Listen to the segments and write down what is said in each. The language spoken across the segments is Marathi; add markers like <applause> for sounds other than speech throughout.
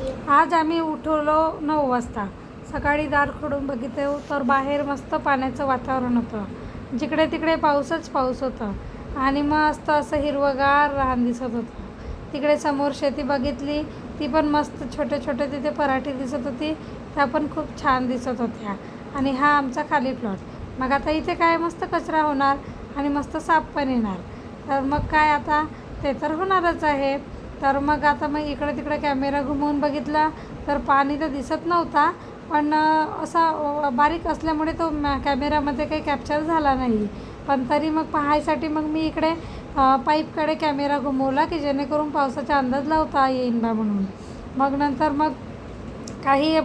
आज आम्ही उठवलो नऊ वाजता. सकाळी दार खोडून बघितलं तर बाहेर मस्त पाण्याचं वातावरण होतं. जिकडे तिकडे पाऊसच पाऊस होता. आणि मस्त असं हिरवंगार रान दिसत होतं. तिकडे समोर शेती बघितली ती पण मस्त छोटे छोटे तिथे पराठी दिसत होती त्या पण खूप छान दिसत होत्या. आणि हा आमचा खाली प्लॉट. मग आता इथे काय मस्त कचरा होणार आणि मस्त साप पण येणार. तर मग काय आता ते तर होणारच आहे. तर मग आता मग इकडे तिकडे कॅमेरा घुमवून बघितला तर पाणी तर दिसत नव्हता पण असा बारीक असल्यामुळे तो मॅ कॅमेरामध्ये काही कॅप्चर झाला नाही. पण तरी मग पाहायसाठी मग मी इकडे पाईपकडे कॅमेरा घुमवला की जेणेकरून पावसाचा अंदाज लावता येईन बा म्हणून. मग नंतर मग काही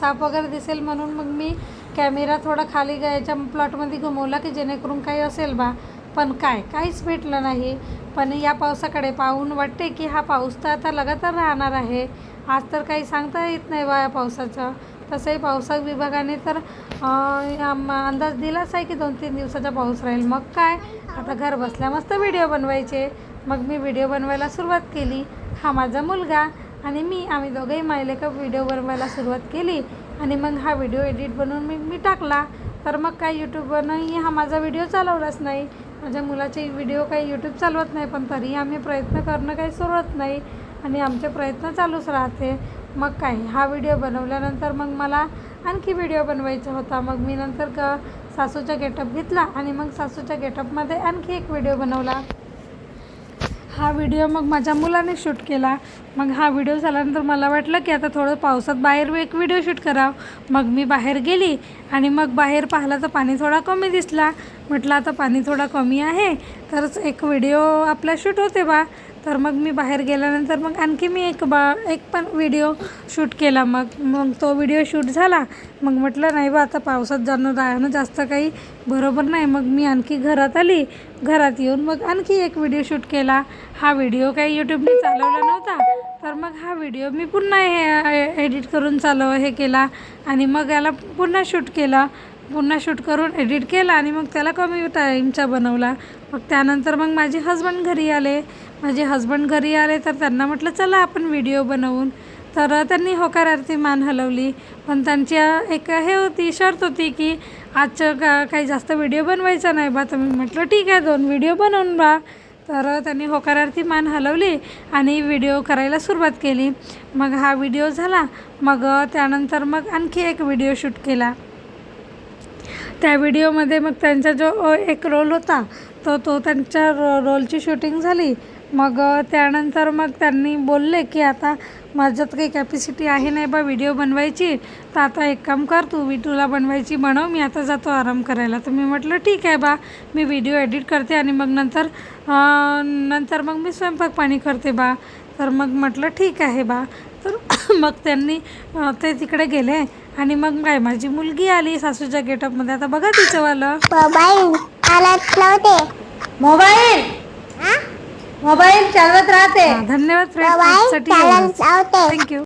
साप वगैरे दिसेल म्हणून मग मी कॅमेरा थोडा खाली याच्या प्लॉटमध्ये घुमवला की जेणेकरून काही असेल बा. पण काय काहीच भेटलं नाही. पण या पावसाकडे पाहून वाटते की हा पाऊस तर आता लगातार राहणार आहे. आज तर काही सांगता येत नाही बा या पावसाचं. तसंही पावसा विभागाने तर अंदाज दिलाच आहे की दोन तीन दिवसाचा पाऊस राहील. मग काय? आता घर बसल्या मस्त व्हिडिओ बनवायचे. मग मी व्हिडिओ बनवायला सुरुवात केली. हा माझा मुलगा आणि मी आम्ही दोघंही मायलेका व्हिडिओ बनवायला सुरुवात केली. आणि मग हा व्हिडिओ एडिट बनवून मी मी टाकला. तर मग काय यूट्यूबवरनंही हा माझा व्हिडिओ चालवलाच नाही. माझ्या मुलाचे व्हिडिओ काही यूट्यूब चालवत नाही पण तरी आम्ही प्रयत्न करणं काही सोडत नाही आणि आमचे प्रयत्न चालूच राहते. मग काय हा व्हिडिओ बनवल्यानंतर मग मला आणखी व्हिडिओ बनवायचा होता. मग मी नंतर क सासूचा गेटअप घेतला आणि मग सासूच्या गेटअपमध्ये आणखी एक व्हिडिओ बनवला. हा व्हिडिओ मग माझ्या मुलाने शूट केला. मग हा व्हिडिओ झाल्यानंतर मला वाटलं की आता थोडं पावसात बाहेर एक व्हिडिओ शूट करावं. मग मी बाहेर गेली आणि मग बाहेर पाहिलं तर पाणी थोडा कमी दिसला. म्हटलं आता पाणी थोडा कमी आहे. तरच एक व्हिडिओ आपला शूट होते बा. तर मग मी बाहेर गेल्यानंतर मग आणखी मी एक बा एक पण व्हिडिओ शूट केला. मग मग तो व्हिडिओ शूट झाला. मग म्हटलं नाही बा आता पावसात जाणं राहणं जास्त काही बरोबर नाही. मग मी आणखी घरात आली. घरात येऊन मग आणखी एक व्हिडिओ शूट केला. हा व्हिडिओ काही यूट्यूबने चालवला नव्हता. तर मग हा व्हिडिओ मी पुन्हा हे एडिट करून चालव हे केला. आणि मग याला पुन्हा शूट केला. पुन्हा शूट करून एडिट केला. आणि मग त्याला कमी टाईमचा बनवला. मग त्यानंतर मग माझे हजबंड घरी आले. माझे हजबंड घरी आले तर त्यांना म्हटलं चला आपण व्हिडिओ बनवून. तर त्यांनी होकारार्थी मान हलवली. पण त्यांची एक हे होती शर्त होती की आजचं का काही जास्त व्हिडिओ बनवायचा नाही बा. तर मी म्हटलं ठीक आहे दोन व्हिडिओ बनवून बा. तर त्यांनी होकारार्थी मान हलवली आणि व्हिडिओ करायला सुरुवात केली. मग हा व्हिडिओ झाला. मग त्यानंतर मग आणखी एक व्हिडिओ शूट केला. त्या व्हिडिओमध्ये मग त्यांचा जो एक रोल होता तो तो त्यांच्या रो रोलची शूटिंग झाली. मग त्यानंतर मग त्यांनी बोलले की आता माझ्यात काही कॅपॅसिटी आहे नाही बा व्हिडिओ बनवायची तर आता एक काम कर तू तुला बनवायची बनव मी आता जातो आराम करायला. तर मी म्हटलं ठीक आहे बा मी व्हिडिओ एडिट करते आणि मग नंतर नंतर मग मी स्वयंपाक पाणी करते बा. तर मग म्हटलं ठीक आहे बा. तर <coughs> मग त्यांनी ते तिकडे गेले आणि मग काय माझी मुलगी आली सासूच्या गेटअपमध्ये आता बघा तिचंवालं मोबाईल चालत लावते. मोबाईल हा? मोबाईल चालवत राहते. धन्यवाद फ्रेंड थँक्यू